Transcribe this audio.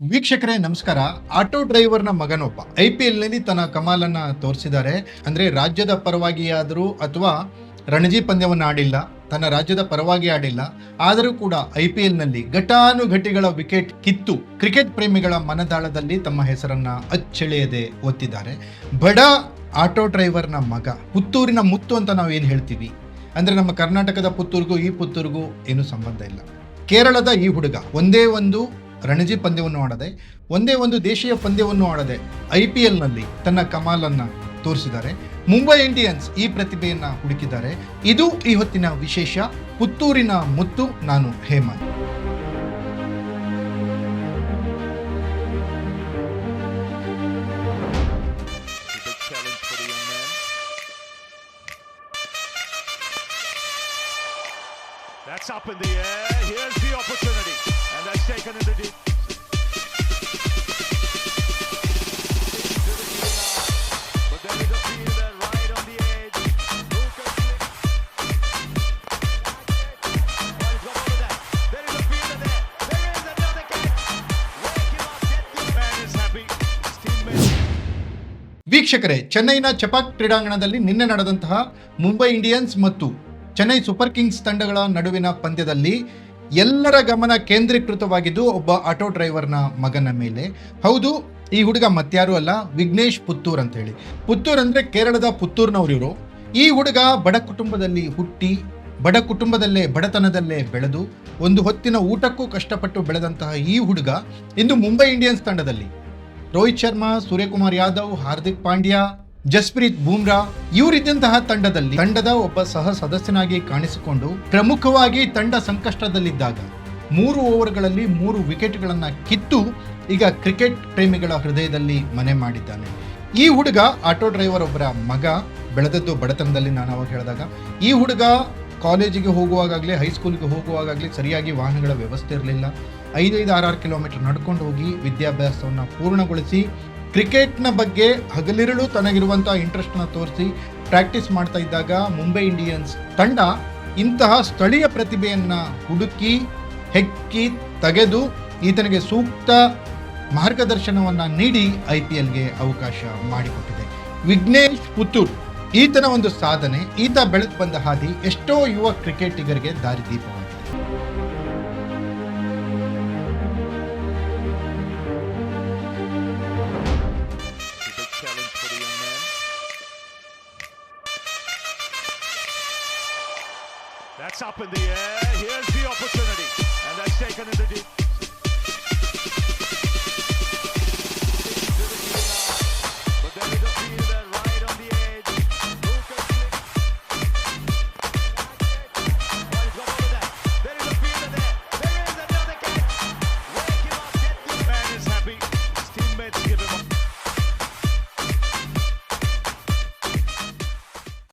ವೀಕ್ಷಕರೇ, ನಮಸ್ಕಾರ. ಆಟೋ ಡ್ರೈವರ್ನ ಮಗನೊಬ್ಬ. ಐ ಪಿ ಎಲ್ನಲ್ಲಿ ತನ್ನ ಕಮಾಲನ್ನು ತೋರಿಸಿದ್ದಾರೆ. ಅಂದ್ರೆ ರಾಜ್ಯದ ಪರವಾಗಿ ಆದರೂ ಅಥವಾ ರಣಜಿ ಪಂದ್ಯವನ್ನು ಆಡಿಲ್ಲ, ತನ್ನ ರಾಜ್ಯದ ಪರವಾಗಿ ಆಡಿಲ್ಲ, ಆದರೂ ಕೂಡ ಐ ಪಿ ಎಲ್ನಲ್ಲಿ ಘಟಾನುಘಟಿಗಳ ವಿಕೆಟ್ ಕಿತ್ತು ಕ್ರಿಕೆಟ್ ಪ್ರೇಮಿಗಳ ಮನದಾಳದಲ್ಲಿ ತಮ್ಮ ಹೆಸರನ್ನ ಅಚ್ಚೆಳೆಯದೆ ಒತ್ತಿದ್ದಾರೆ. ಬಡ ಆಟೋ ಡ್ರೈವರ್ನ ಮಗ, ಪುತ್ತೂರಿನ ಮುತ್ತು ಅಂತ ನಾವು ಏನು ಹೇಳ್ತೀವಿ? ಅಂದ್ರೆ ನಮ್ಮ ಕರ್ನಾಟಕದ ಪುತ್ತೂರಿಗೂ ಈ ಪುತ್ತೂರಿಗೂ ಏನು ಸಂಬಂಧ ಇಲ್ಲ. ಕೇರಳದ ಈ ಹುಡುಗ, ಒಂದೇ ಒಂದು ರಣಜಿ ಪಂದ್ಯವನ್ನು ಆಡದೆ, ಒಂದೇ ಒಂದು ದೇಶೀಯ ಪಂದ್ಯವನ್ನು ಆಡದೆ ಐ ಪಿ ಎಲ್ನಲ್ಲಿ ತನ್ನ ಕಮಾಲನ್ನು ತೋರಿಸಿದ್ದಾರೆ ಮುಂಬೈ ಇಂಡಿಯನ್ಸ್ ಈ ಪ್ರತಿಭೆಯನ್ನು ಹುಡುಕಿದ್ದಾರೆ ಇದು ಈ ಹೊತ್ತಿನ ವಿಶೇಷ ಪುತ್ತೂರಿನ ಮುತ್ತು, ನಾನು Hemant. That's up in the air. Here's ವೀಕ್ಷಕರೇ, ಚೆನ್ನೈನ ಚಪಾಕ್ ಕ್ರೀಡಾಂಗಣದಲ್ಲಿ ನಿನ್ನೆ ನಡೆದಂತಹ ಮುಂಬೈ ಇಂಡಿಯನ್ಸ್ ಮತ್ತು ಚೆನ್ನೈ ಸೂಪರ್ ಕಿಂಗ್ಸ್ ತಂಡಗಳ ನಡುವಿನ ಪಂದ್ಯದಲ್ಲಿ ಎಲ್ಲರ ಗಮನ ಕೇಂದ್ರೀಕೃತವಾಗಿದ್ದು ಒಬ್ಬ ಆಟೋ ಡ್ರೈವರ್ನ ಮಗನ ಮೇಲೆ. ಹೌದು, ಈ ಹುಡುಗ ಮತ್ತಾರು ಅಲ್ಲ, ವಿಘ್ನೇಶ್ ಪುತ್ತೂರ್ ಅಂತ ಹೇಳಿ. ಪುತ್ತೂರ್ ಅಂದ್ರೆ ಕೇರಳದ ಪುತ್ತೂರ್ನವ್ರು ಇವರು. ಈ ಹುಡುಗ ಬಡ ಕುಟುಂಬದಲ್ಲಿ ಹುಟ್ಟಿ, ಬಡ ಕುಟುಂಬದಲ್ಲೇ, ಬಡತನದಲ್ಲೇ ಬೆಳೆದು, ಒಂದು ಹೊತ್ತಿನ ಊಟಕ್ಕೂ ಕಷ್ಟಪಟ್ಟು ಬೆಳೆದಂತಹ ಈ ಹುಡುಗ ಇಂದು ಮುಂಬೈ ಇಂಡಿಯನ್ಸ್ ತಂಡದಲ್ಲಿ ರೋಹಿತ್ ಶರ್ಮಾ, ಸೂರ್ಯಕುಮಾರ್ ಯಾದವ್, ಹಾರ್ದಿಕ್ ಪಾಂಡ್ಯ, ಜಸ್ಪ್ರೀತ್ ಬೂಮ್ರಾ, ಇವರಿದ್ದಂತಹ ತಂಡದಲ್ಲಿ ತಂಡದ ಒಬ್ಬ ಸಹ ಸದಸ್ಯನಾಗಿ ಕಾಣಿಸಿಕೊಂಡು ಪ್ರಮುಖವಾಗಿ ತಂಡ ಸಂಕಷ್ಟದಲ್ಲಿದ್ದಾಗ ಮೂರು ಓವರ್ಗಳಲ್ಲಿ ಮೂರು ವಿಕೆಟ್ಗಳನ್ನು ಕಿತ್ತು ಈಗ ಕ್ರಿಕೆಟ್ ಪ್ರೇಮಿಗಳ ಹೃದಯದಲ್ಲಿ ಮನೆ ಮಾಡಿದ್ದಾನೆ. ಈ ಹುಡುಗ ಆಟೋ ಡ್ರೈವರ್ ಒಬ್ಬರ ಮಗ, ಬೆಳೆದದ್ದು ಬಡತನದಲ್ಲಿ ನಾನು ಅವಾಗ ಹೇಳಿದಾಗ, ಈ ಹುಡುಗ ಕಾಲೇಜಿಗೆ ಹೋಗುವಾಗಲೇ ಹೈಸ್ಕೂಲ್ಗೆ ಹೋಗುವಾಗಲೇ ಸರಿಯಾಗಿ ವಾಹನಗಳ ವ್ಯವಸ್ಥೆ ಇರಲಿಲ್ಲ. ಐದೈದು ಆರಾರು ಕಿಲೋಮೀಟರ್ ನಡ್ಕೊಂಡು ಹೋಗಿ ವಿದ್ಯಾಭ್ಯಾಸವನ್ನು ಪೂರ್ಣಗೊಳಿಸಿ, ಕ್ರಿಕೆಟ್ನ ಬಗ್ಗೆ ಹಗಲಿರುಳು ತನಗಿರುವಂಥ ಇಂಟ್ರೆಸ್ಟ್ನ ತೋರಿಸಿ ಪ್ರಾಕ್ಟೀಸ್ ಮಾಡ್ತಾ ಇದ್ದಾಗ ಮುಂಬೈ ಇಂಡಿಯನ್ಸ್ ತಂಡ ಇಂತಹ ಸ್ಥಳೀಯ ಪ್ರತಿಭೆಯನ್ನು ಹುಡುಕಿ, ಹೆಕ್ಕಿ, ತೆಗೆದು ಈತನಿಗೆ ಸೂಕ್ತ ಮಾರ್ಗದರ್ಶನವನ್ನು ನೀಡಿ ಐ ಪಿ ಎಲ್ಗೆ ಅವಕಾಶ ಮಾಡಿಕೊಟ್ಟಿದೆ. ವಿಘ್ನೇಶ್ ಪುತ್ತೂರ್. ಈತನ ಒಂದು ಸಾಧನೆ ಈತ ಬೆಳಕು ಬಂದ ಹಾದಿ ಎಷ್ಟೋ ಯುವ ಕ್ರಿಕೆಟಿಗರಿಗೆ ದಾರಿದೀಪವಾಗಿದೆ That's up in the air, here's the opportunity.